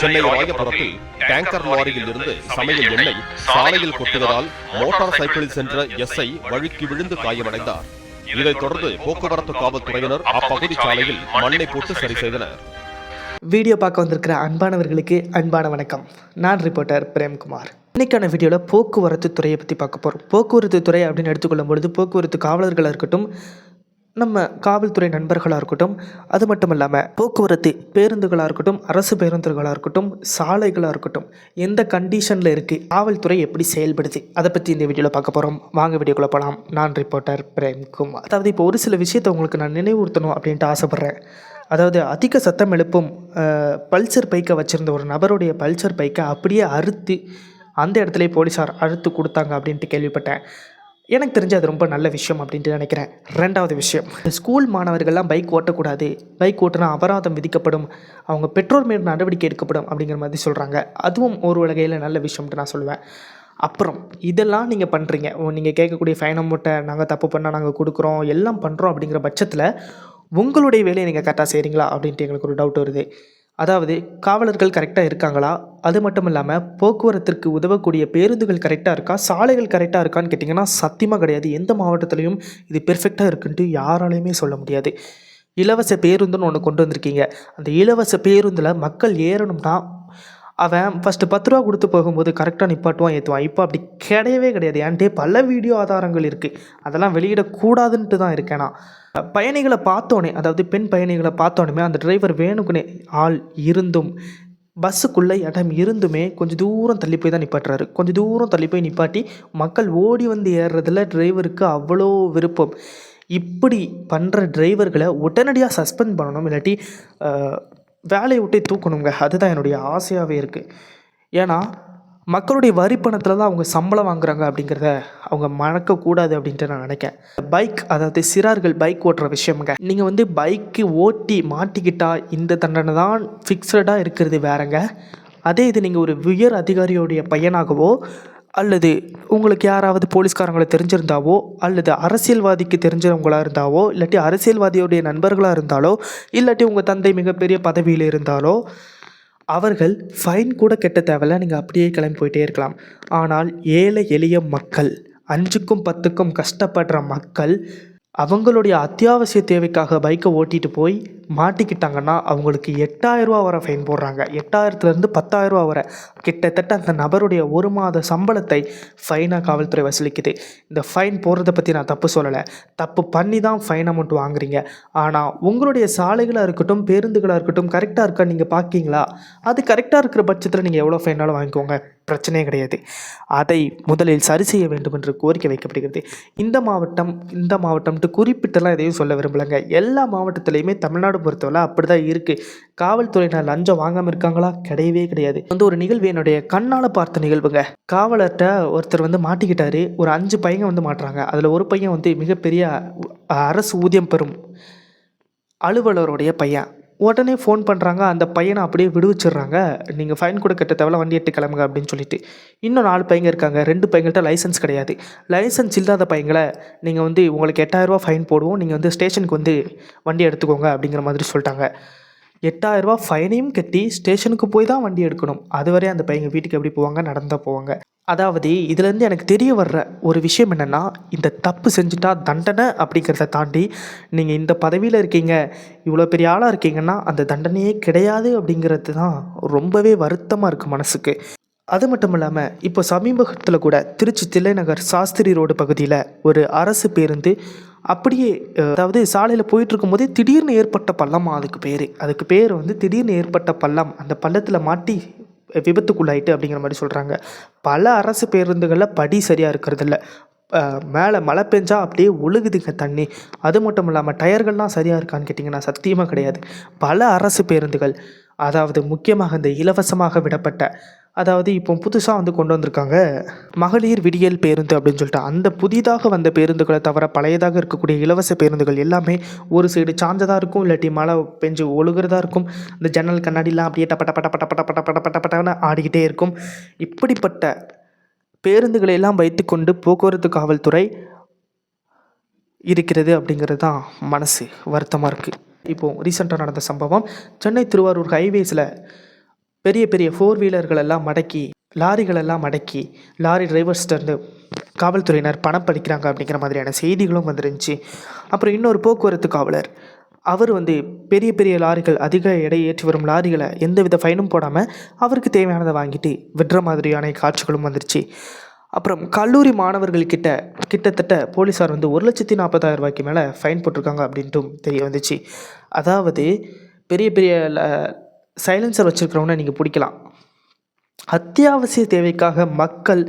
சென்னை ராயபுரத்தில் டேங்கர் லாரியில் இருந்து சமையல் எண்ணெய் சாலையில் கொட்டுவதால் மோட்டார் சைக்கிளில் சென்ற எஸ்ஐ வழுக்கி விழுந்து காயமடைந்தார். இதைத் தொடர்ந்து போக்குவரத்து காவல்துறையினர் அப்பகுதி சாலையில் மண்ணை போட்டு சரி செய்தனர். வீடியோ பார்க்க வந்திருக்கிற அன்பானவர்களுக்கு அன்பான வணக்கம். நான் ரிப்போர்ட்டர் பிரேம்குமார். இன்னைக்கான வீடியோவில் போக்குவரத்து துறையை பற்றி பார்க்க போகிறோம் போக்குவரத்து துறை அப்படின்னு எடுத்துக்கொள்ளும் பொழுது போக்குவரத்து காவலர்களாக இருக்கட்டும் நம்ம காவல்துறை நண்பர்களாக இருக்கட்டும் அது மட்டும் இல்லாமல் போக்குவரத்து பேருந்துகளாக இருக்கட்டும் அரசு பேருந்துகளாக இருக்கட்டும் சாலைகளாக இருக்கட்டும் எந்த கண்டிஷனில் இருக்குது காவல்துறை எப்படி செயல்படுது அதை பற்றி இந்த வீடியோவில் பார்க்க போகிறோம் வாங்க வீடியோக்குள்ளே போகலாம் நான் ரிப்போர்ட்டர் பிரேம்குமார். அதாவது இப்போ ஒரு சில விஷயத்தை உங்களுக்கு நான் நினைவுறுத்தணும் அப்படின்ட்டு ஆசைப்பட்றேன். அதாவது அதிக சத்தம் எழுப்பும் பல்சர் பைக்கை வச்சுருந்த ஒரு நபருடைய பல்சர் பைக்கை அப்படியே அறுத்து அந்த இடத்துல போலீஸார் அறுத்து கொடுத்தாங்க அப்படின்ட்டு கேள்விப்பட்டேன். எனக்கு தெரிஞ்சு அது ரொம்ப நல்ல விஷயம் அப்படின்ட்டு நினைக்கிறேன். ரெண்டாவது விஷயம் ஸ்கூல் மாணவர்கள்லாம் பைக் ஓட்டக்கூடாது. பைக் ஓட்டினா அபராதம் விதிக்கப்படும். அவங்க பெற்றோர் மேல் நடவடிக்கை எடுக்கப்படும் அப்படிங்கிற மாதிரி சொல்கிறாங்க அதுவும் ஒரு வகையில் நல்ல விஷயம்ட்டு நான் சொல்லுவேன். அப்புறம் இதெல்லாம் நீங்கள் பண்ணுறீங்க நீங்கள் கேட்கக்கூடிய ஃபைனை அமௌண்ட்டை நாங்கள் தப்பு பண்ணால் நாங்கள் கொடுக்குறோம் எல்லாம் பண்ணுறோம் அப்படிங்கிற பட்சத்தில் உங்களுடைய வேலையை நீங்கள் கரெக்டாக செய்கிறீங்களா அப்படின்ட்டு எங்களுக்கு ஒரு டவுட் வருது. அதாவது காவலர்கள் கரெக்டாக இருக்காங்களா? அது மட்டும் இல்லாமல் போக்குவரத்திற்கு உதவக்கூடிய பேருந்துகள் கரெக்டாக இருக்கா? சாலைகள் கரெக்டாக இருக்கான்னு கேட்டிங்கன்னா சத்தியமாக கிடையாது. எந்த மாவட்டத்துலேயும் இது பெர்ஃபெக்டாக இருக்குன்ட்டு யாராலையுமே சொல்ல முடியாது. இலவச பேருந்துன்னு ஒன்று கொண்டு வந்திருக்கீங்க. அந்த இலவச பேருந்தில் மக்கள் ஏறணும்னா அவன் ஃபஸ்ட்டு பத்து ரூபா கொடுத்து போகும்போது கரெக்டாக நிப்பாட்டுவான் ஏற்றுவான் இப்போ அப்படி கிடையவே கிடையாது. என்கிட்டே பல வீடியோ ஆதாரங்கள் இருக்குது அதெல்லாம் வெளியிடக்கூடாதுன்ட்டு தான் இருக்கேன் நான். பயணிகளை பார்த்தோன்னே அதாவது பெண் பயணிகளை பார்த்தோன்னே அந்த டிரைவர் வேணுக்குனே ஆள் இருந்தும் பஸ்ஸுக்குள்ளே இடம் இருந்துமே கொஞ்சம் தூரம் தள்ளி போய் தான் நிப்பாட்டுறாரு. கொஞ்சம் தூரம் தள்ளி போய் நிப்பாட்டி மக்கள் ஓடி வந்து ஏறுறதுல டிரைவருக்கு அவ்வளோ விருப்பம். இப்படி பண்ணுற டிரைவர்களை உடனடியாக சஸ்பெண்ட் பண்ணணும் இல்லாட்டி வேலையை விட்டே தூக்கணுங்க. அதுதான் என்னுடைய ஆசையாகவே இருக்குது ஏன்னா மக்களுடைய வரி பணத்தில் தான் அவங்க சம்பளம் வாங்குறாங்க அப்படிங்கிறத அவங்க மறக்கக்கூடாது அப்படின்ட்டு நான் நினைக்கிறேன். பைக் அதாவது சிறார்கள் பைக் ஓட்டுற விஷயமுங்க. நீங்கள் வந்து பைக்கு ஓட்டி மாட்டிக்கிட்டால் இந்த தண்டனை தான் ஃபிக்ஸடாக இருக்கிறது வேறங்க. அதே இது நீங்கள் ஒரு உயர் அதிகாரியோடைய பையனாகவோ அல்லது உங்களுக்கு யாராவது போலீஸ்காரங்களை தெரிஞ்சிருந்தாவோ அல்லது அரசியல்வாதிக்கு தெரிஞ்சவங்களாக இருந்தாவோ இல்லாட்டி அரசியல்வாதியோடைய நண்பர்களாக இருந்தாலோ இல்லாட்டி உங்கள் தந்தை மிகப்பெரிய பதவியில் இருந்தாலோ அவர்கள் ஃபைன் கூட கெட்ட தேவையில்ல. நீங்கள் அப்படியே கிளம்பி போயிட்டே இருக்கலாம். ஆனால் ஏழை எளிய மக்கள் அஞ்சுக்கும் பத்துக்கும் கஷ்டப்படுற மக்கள் அவங்களுடைய அத்தியாவசிய தேவைக்காக பைக்கை ஓட்டிட்டு போய் மாட்டிக்கிட்டாங்கன்னா அவங்களுக்கு எட்டாயிரரூவா வர ஃபைன் போடுறாங்க. எட்டாயிரத்துலேருந்து பத்தாயிரரூவா வர கிட்டத்தட்ட அந்த நபருடைய ஒரு மாத சம்பளத்தை ஃபைனாக காவல்துறை வசூலிக்குது. இந்த ஃபைன் போடுறத பற்றி நான் தப்பு சொல்லலை. தப்பு பண்ணி தான் ஃபைன் அமௌண்ட் வாங்குறீங்க. ஆனால் உங்களுடைய சாலைகளாக இருக்கட்டும் பேருந்துகளாக இருக்கட்டும் கரெக்டாக இருக்கா நீங்கள் பார்க்கீங்களா அது கரெக்டாக இருக்கிற பட்சத்தில் நீங்கள் எவ்வளோ ஃபைனாலும் வாங்கிக்கோங்க. பிரச்சனையே கிடையாது. அதை முதலில் சரி செய்ய வேண்டும் என்று கோரிக்கை வைக்கப்படுகிறது. இந்த மாவட்டம் இந்த மாவட்டம்ட்டு குறிப்பிட்டெல்லாம் எதையும் சொல்ல விரும்பலைங்க. எல்லா மாவட்டத்துலேயுமே தமிழ்நாடு பொறுத்தவரை அப்படி தான் இருக்குது காவல்துறையினர் லஞ்சம் வாங்காமல் இருக்காங்களா? கிடையவே கிடையாது. வந்து ஒரு நிகழ்வு என்னுடைய கண்ணால் பார்த்த நிகழ்வுங்க. காவலர்கிட்ட ஒருத்தர் வந்து மாட்டிக்கிட்டாரு. ஒரு அஞ்சு பையன் வந்து மாட்டுறாங்க. அதில் ஒரு பையன் வந்து மிகப்பெரிய அரசு ஊதியம் பெறும் அலுவலருடைய பையன். உடனே ஃபோன் பண்ணுறாங்க அந்த பையனை அப்படியே விடுவிச்சிடுறாங்க. நீங்கள் ஃபைன் கூட கட்ட தேவையில்ல வண்டி எடுத்து கிளம்புங்க அப்படின்னு சொல்லிட்டு. இன்னும் நாலு பையங்க இருக்காங்க. ரெண்டு பையங்கள்ட்ட லைசன்ஸ் கிடையாது. லைசன்ஸ் இல்லாத பையங்களை நீங்கள் வந்து உங்களுக்கு எட்டாயிரரூபா ஃபைன் போடுவோம். நீங்கள் வந்து ஸ்டேஷனுக்கு வந்து வண்டி எடுத்துக்கோங்க அப்படிங்கிற மாதிரி சொல்லிட்டாங்க. எட்டாயிரரூபா ஃபைனையும் கட்டி ஸ்டேஷனுக்கு போய் தான் வண்டி எடுக்கணும். அதுவரை அந்த பையங்க வீட்டுக்கு எப்படி போவாங்க நடந்தால் போவாங்க. அதாவது இதுலேருந்து எனக்கு தெரிய வர்ற ஒரு விஷயம் என்னென்னா இந்த தப்பு செஞ்சுட்டா தண்டனை அப்படிங்கிறத தாண்டி நீங்கள் இந்த பதவியில் இருக்கீங்க இவ்வளோ பெரிய ஆளாக இருக்கீங்கன்னா அந்த தண்டனையே கிடையாது அப்படிங்கிறது தான் ரொம்பவே வருத்தமாக இருக்குது மனசுக்கு. அது மட்டும் இல்லாமல் இப்போ சமீபத்தில் கூட திருச்சி தில்லைநகர் சாஸ்திரி ரோடு பகுதியில் ஒரு அரசு பேருந்து அப்படியே அதாவது சாலையில் போயிட்டு இருக்கும்போதே திடீர்னு ஏற்பட்ட பள்ளமாக அதுக்கு பேர். அதுக்கு பேர் வந்து திடீர்னு ஏற்பட்ட பள்ளம். அந்த பள்ளத்தில் மாட்டி விபத்துக்குள்ளாயிட்டு அப்படிங்கிற மாதிரி சொல்கிறாங்க பல அரசு பேருந்துகளில் படி சரியாக இருக்கிறதில்ல. மேலே மழை பெஞ்சா அப்படியே ஒழுகுதுங்க தண்ணி. அது மட்டும் இல்லாமல் டயர்கள்லாம் சரியாக இருக்கான்னு கேட்டிங்கன்னா சத்தியமாக கிடையாது. பல அரசு பேருந்துகள் அதாவது முக்கியமாக இந்த இலவசமாக விடப்பட்ட அதாவது இப்போ புதுசாக வந்து கொண்டு வந்திருக்காங்க. மகளிர் விடியல் பேருந்து அப்படின்னு சொல்லிட்டு அந்த புதிதாக வந்த பேருந்துகளை தவிர பழையதாக இருக்கக்கூடிய இலவச பேருந்துகள் எல்லாமே ஒரு சைடு சாஞ்சதாக இருக்கும் இல்லாட்டி மழை பெஞ்சு ஒழுகிறதா இருக்கும். இந்த ஜன்னல் கண்ணாடிலாம் அப்படியே டப்ப டப்ப டப்ப டப்ப டப்ப டப்ப டப்ப டப்பன்னு ஆடிக்கிட்டே இருக்கும். இப்படிப்பட்ட பேருந்துகளை எல்லாம் வைத்துக்கொண்டு போக்குவரத்து காவல்துறை இருக்கிறது அப்படிங்கிறது தான் மனசு வருத்தமாக இருக்குது இப்போது ரீசெண்டாக நடந்த சம்பவம் சென்னை திருவாரூர் ஹைவேஸில் பெரிய பெரிய ஃபோர் வீலர்களெல்லாம் மடக்கி லாரிகளெல்லாம் மடக்கி லாரி டிரைவர்ஸ்டேருந்து காவல்துறையினர் பணம் படிக்கிறாங்க அப்படிங்கிற மாதிரியான செய்திகளும் வந்துருந்துச்சு. அப்புறம் இன்னொரு போக்குவரத்து காவலர் அவர் வந்து பெரிய பெரிய லாரிகள் அதிக எடை ஏற்றி வரும் லாரிகளை எந்தவித ஃபைனும் போடாமல் அவருக்கு தேவையானதை வாங்கிட்டு விடுற மாதிரியான காட்சிகளும் வந்துருச்சு. அப்புறம் கல்லூரி மாணவர்கள்கிட்ட கிட்டத்தட்ட போலீஸார் வந்து ஒரு லட்சத்தி நாற்பதாயிரம் ரூபாய்க்கு மேலே ஃபைன் போட்டிருக்காங்க அப்படின்ட்டும் தெரிய வந்துச்சு. அதாவது பெரிய பெரிய சைலன்சர் வச்சுருக்கிறவனை நீங்கள் பிடிக்கலாம். அத்தியாவசிய தேவைக்காக மக்கள்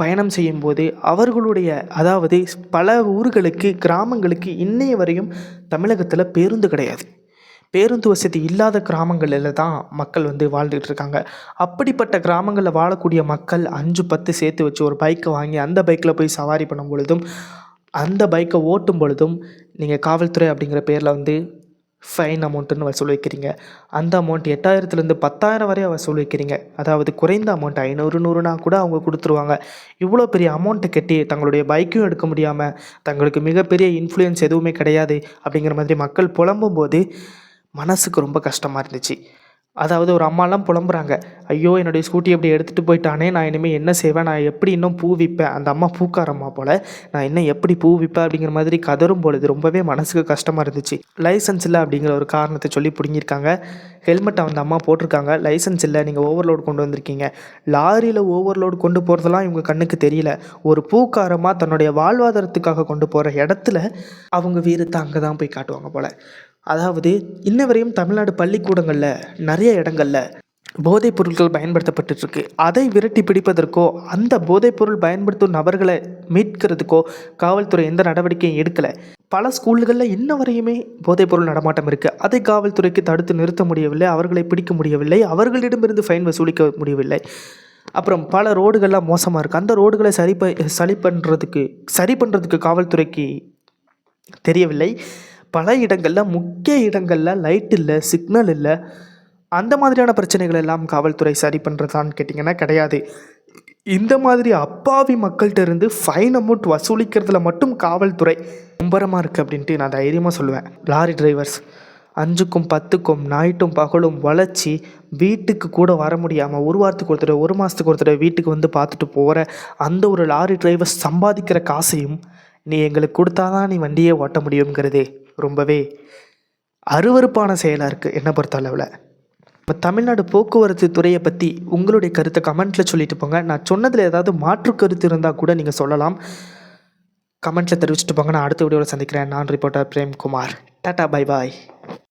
பயணம் செய்யும்போது அவர்களுடைய அதாவது பல ஊர்களுக்கு கிராமங்களுக்கு இன்னைய வரையும் தமிழகத்தில் பேருந்து கிடையாது. பேருந்து வசதி இல்லாத கிராமங்களில் தான் மக்கள் வந்து வாழ்ந்துட்டு இருக்காங்க. அப்படிப்பட்ட கிராமங்களில் வாழக்கூடிய மக்கள் அஞ்சு பத்து சேர்த்து வச்சு ஒரு பைக்கை வாங்கி அந்த பைக்கில் போய் சவாரி பண்ணும் பொழுதும் அந்த பைக்கை ஓட்டும் பொழுதும் நீங்கள் காவல்துறை அப்படிங்கிற பேரில் வந்து ஃபைன் அமௌண்ட்டுன்னு வசூல் வைக்கிறீங்க அந்த அமௌண்ட் எட்டாயிரத்துலேருந்து பத்தாயிரம் வரை வசூல் வைக்கிறீங்க அதாவது குறைந்த அமௌண்ட் ஐநூறு நூறுனா கூட அவங்க கொடுத்துருவாங்க. இவ்வளோ பெரிய அமௌண்ட்டை கட்டி தங்களுடைய பைக்கும் எடுக்க முடியாமல் தங்களுக்கு மிகப்பெரிய இன்ஃப்ளூயன்ஸ் எதுவுமே கிடையாது அப்படிங்கிற மாதிரி மக்கள் புலம்பும் போது மனசுக்கு ரொம்ப கஷ்டமாக இருந்துச்சு. அதாவது ஒரு அம்மாலாம் புலம்புறாங்க. ஐயோ என்னுடைய ஸ்கூட்டி அப்படி எடுத்துகிட்டு போயிட்டானே நான் இனிமேல் என்ன செய்வேன்? நான் எப்படி இன்னும் பூ விற்பேன் அந்த அம்மா பூக்காரம்மா போல் நான் இன்னும் எப்படி பூ விற்பேன் அப்படிங்கிற மாதிரி கதரும் பொழுது ரொம்பவே மனசுக்கு கஷ்டமாக இருந்துச்சு. லைசன்ஸ் இல்லை அப்படிங்கிற ஒரு காரணத்தை சொல்லி பிடுங்கியிருக்காங்க. ஹெல்மெட்டை அந்த அம்மா போட்டிருக்காங்க. லைசன்ஸ் இல்லை நீங்கள் ஓவர்லோடு கொண்டு வந்திருக்கீங்க. லாரியில் ஓவர்லோடு கொண்டு போகிறதெல்லாம் இவங்க கண்ணுக்கு தெரியல. ஒரு பூக்காரமாக தன்னுடைய வாழ்வாதாரத்துக்காக கொண்டு போகிற இடத்துல அவங்க வீரத்தை அங்கே தான் போய் காட்டுவாங்க போல். அதாவது இன்ன வரையும் தமிழ்நாடு பள்ளிக்கூடங்களில் நிறைய இடங்களில் போதைப் பொருட்கள் பயன்படுத்தப்பட்டுருக்கு. அதை விரட்டி பிடிப்பதற்கோ அந்த போதைப் பொருள் பயன்படுத்தும் நபர்களை மீட்கிறதுக்கோ காவல்துறை எந்த நடவடிக்கையும் எடுக்கலை. பல ஸ்கூல்களில் இன்ன வரையுமே போதைப் பொருள் நடமாட்டம் இருக்குது அதை காவல்துறைக்கு தடுத்து நிறுத்த முடியவில்லை அவர்களை பிடிக்க முடியவில்லை அவர்களிடமிருந்து ஃபைன் வசூலிக்க முடியவில்லை. அப்புறம் பல ரோடுகள்லாம் மோசமாக இருக்குது அந்த ரோடுகளை சரி ப சரி பண்ணுறதுக்கு சரி பண்ணுறதுக்கு காவல்துறைக்கு தெரியவில்லை. பல இடங்களில் முக்கிய இடங்களில் லைட் இல்லை சிக்னல் இல்லை அந்த மாதிரியான பிரச்சனைகள் எல்லாம் காவல்துறை சரி பண்ணுறதான்னு கேட்டிங்கன்னா கிடையாது. இந்த மாதிரி அப்பாவி மக்கள்கிட்ட இருந்து ஃபைன் அமௌண்ட் வசூலிக்கிறதுல மட்டும் காவல்துறை மும்பரமாக இருக்குது அப்படின்ட்டு நான் தைரியமாக சொல்லுவேன். லாரி டிரைவர்ஸ் அஞ்சுக்கும் பத்துக்கும் நைட்டும் பகலும் வளைச்சி வீட்டுக்கு கூட வர முடியாமல் ஒரு வாரத்துக்கு ஒரு தடவை ஒரு மாதத்துக்கு ஒரு தடவை வீட்டுக்கு வந்து பார்த்துட்டு போகிற அந்த ஒரு லாரி டிரைவர் சம்பாதிக்கிற காசையும் நீ எங்களுக்கு கொடுத்தாதான் நீ வண்டியே ஓட்ட முடியுங்கிறதே ரொம்பவே அருவருப்பான செயலாக இருக்குது என்னை பொறுத்த அளவில். இப்போ தமிழ்நாடு போக்குவரத்து துறையை பற்றி உங்களுடைய கருத்தை கமெண்ட்டில் சொல்லிட்டு போங்க. நான் சொன்னதில் ஏதாவது மாற்று கருத்து இருந்தால் கூட நீங்கள் சொல்லலாம். கமெண்ட்டில் தெரிவிச்சிட்டு போங்க. நான் அடுத்த வீடியோவில் சந்திக்கிறேன். நான் reporter Premkumar. Tata bye bye